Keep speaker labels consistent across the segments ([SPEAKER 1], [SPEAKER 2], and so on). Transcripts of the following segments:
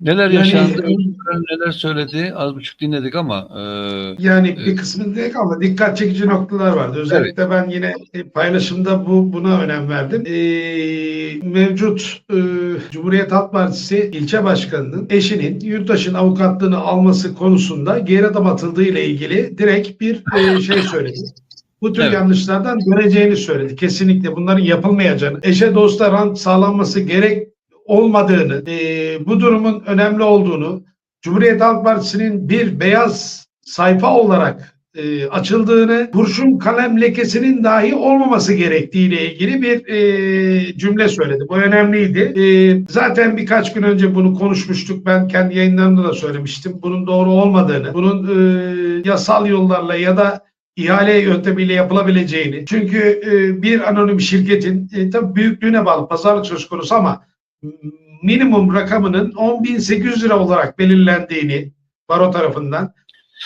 [SPEAKER 1] Neler yaşandı, Özgür neler söyledi az buçuk dinledik ama e,
[SPEAKER 2] Yani
[SPEAKER 1] Evet.
[SPEAKER 2] bir kısmında değil ama dikkat çekici noktalar vardı. Özellikle ben yine e, paylaşımda bu buna önem verdim. Ee, mevcut e, Cumhuriyet Halk Partisi ilçe başkanının eşinin yurttaşın avukatlığını alması konusunda geri adım atıldığı ile ilgili direkt bir e, şey söyledi. Bu tür
[SPEAKER 1] Evet.
[SPEAKER 2] yanlışlardan döneceğini söyledi. Kesinlikle bunların yapılmayacağını, eşe dosta rant sağlanması gerek olmadığını, e, bu durumun önemli olduğunu, Cumhuriyet Halk Partisi'nin bir beyaz sayfa olarak e, açıldığını, kurşun kalem lekesinin dahi olmaması gerektiğiyle ilgili bir e, cümle söyledi. Bu önemliydi. E, zaten birkaç gün önce bunu konuşmuştuk. Ben kendi yayınlarımda da söylemiştim. Bunun doğru olmadığını, bunun e, yasal yollarla ya da ihale yöntemiyle yapılabileceğini. Çünkü e, bir anonim şirketin e, tabii büyüklüğüne bağlı pazarlık söz konusu ama minimum rakamının 10.800 lira olarak belirlendiğini baro tarafından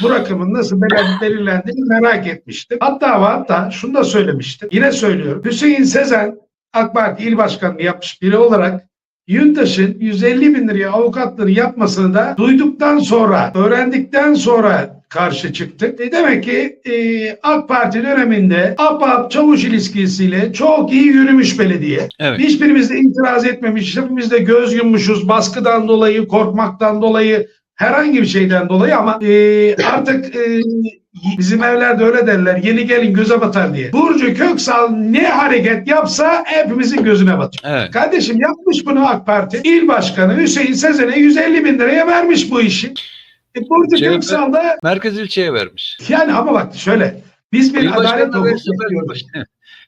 [SPEAKER 2] bu rakamın nasıl belir- belirlendiğini merak etmiştim. Hatta ve hatta şunu da söylemiştim. Yine söylüyorum. Hüseyin Sezen AK Parti İl Başkanlığı yapmış biri olarak Yuntaş'ın 150 bin liraya avukatlığını yapmasını da duyduktan sonra, öğrendikten sonra karşı çıktık. E demek ki e, AK Parti döneminde APAP çavuş ilişkisiyle çok iyi yürümüş belediye.
[SPEAKER 1] evet.
[SPEAKER 2] Hiçbirimiz de itiraz etmemiş. Hepimiz de göz yummuşuz. Baskıdan dolayı, korkmaktan dolayı, herhangi bir şeyden dolayı ama e, artık e, bizim evlerde öyle derler. Yeni gelin göze batar diye. Burcu Köksal ne hareket yapsa hepimizin gözüne batıyor.
[SPEAKER 1] Evet.
[SPEAKER 2] Kardeşim yapmış bunu AK Parti. İl Başkanı Hüseyin Sezen'e 150 bin liraya vermiş bu işi. E, Burcu
[SPEAKER 1] CHP
[SPEAKER 2] Köksal da
[SPEAKER 1] Merkez ilçeye vermiş.
[SPEAKER 2] yani ama bak şöyle biz bir
[SPEAKER 1] İl
[SPEAKER 2] adalet hukuku istiyoruz.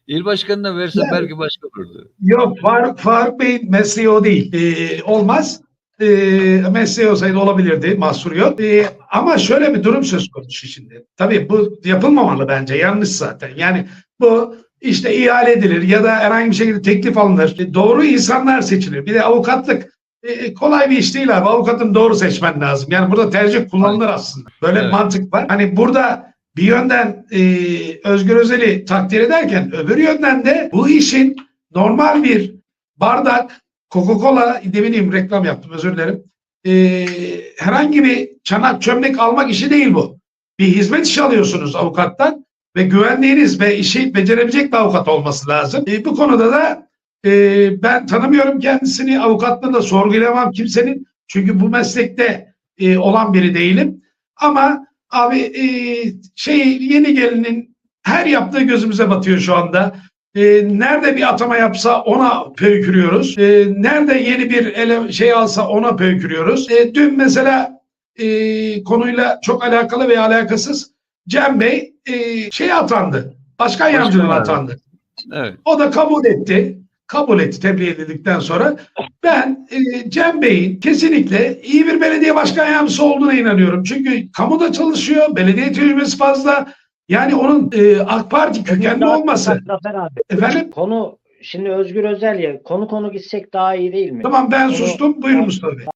[SPEAKER 1] İl başkanına verse
[SPEAKER 2] Yani-
[SPEAKER 1] belki başka olurdu.
[SPEAKER 2] Yok Faruk, Faruk Bey'in mesleği o değil. Ee, olmaz. Ee, mesleği olsaydı olabilirdi. Mahsur yok. Ee, ama şöyle bir durum söz konusu şimdi. Tabii bu yapılmamalı bence. Yanlış zaten. Yani bu işte ihale edilir ya da herhangi bir şekilde teklif alınır. Doğru insanlar seçilir. Bir de avukatlık e, kolay bir iş değil abi. Avukatın doğru seçmen lazım. Yani burada tercih kullanılır aslında. Böyle
[SPEAKER 1] Evet.
[SPEAKER 2] mantık var. Hani burada bir yönden e, Özgür Özel'i takdir ederken öbür yönden de bu işin normal bir bardak Coca-Cola ne bileyim reklam yaptım özür dilerim. E, herhangi bir çanak çömlek almak işi değil bu. Bir hizmet işi alıyorsunuz avukattan ve güvendiğiniz ve işi becerebilecek bir avukat olması lazım. E, bu konuda da e, ben tanımıyorum kendisini avukatlığını da sorgulayamam kimsenin. Çünkü bu meslekte e, olan biri değilim. Ama abi e, şey yeni gelinin her yaptığı gözümüze batıyor şu anda. E, nerede bir atama yapsa ona pöykürüyoruz. E, nerede yeni bir ele, şey alsa ona pöykürüyoruz. E, dün mesela e, konuyla çok alakalı ve alakasız Cem Bey e, şey atandı. Başkan yardımcılığına
[SPEAKER 1] yardımcı.
[SPEAKER 2] atandı.
[SPEAKER 1] Evet.
[SPEAKER 2] O da kabul etti. Kabul etti tebliğ edildikten sonra. Ben e, Cem Bey'in kesinlikle iyi bir belediye başkan yardımcısı olduğuna inanıyorum. Çünkü kamuda çalışıyor, belediye tecrübesi fazla. Yani onun e, AK Parti kökenli olması.
[SPEAKER 3] Zafer abi.
[SPEAKER 2] Efendim?
[SPEAKER 3] Konu şimdi Özgür Özel ya konu konu gitsek daha iyi değil mi?
[SPEAKER 2] Tamam ben
[SPEAKER 3] Konu-
[SPEAKER 2] sustum. Buyurun Mustafa Bey.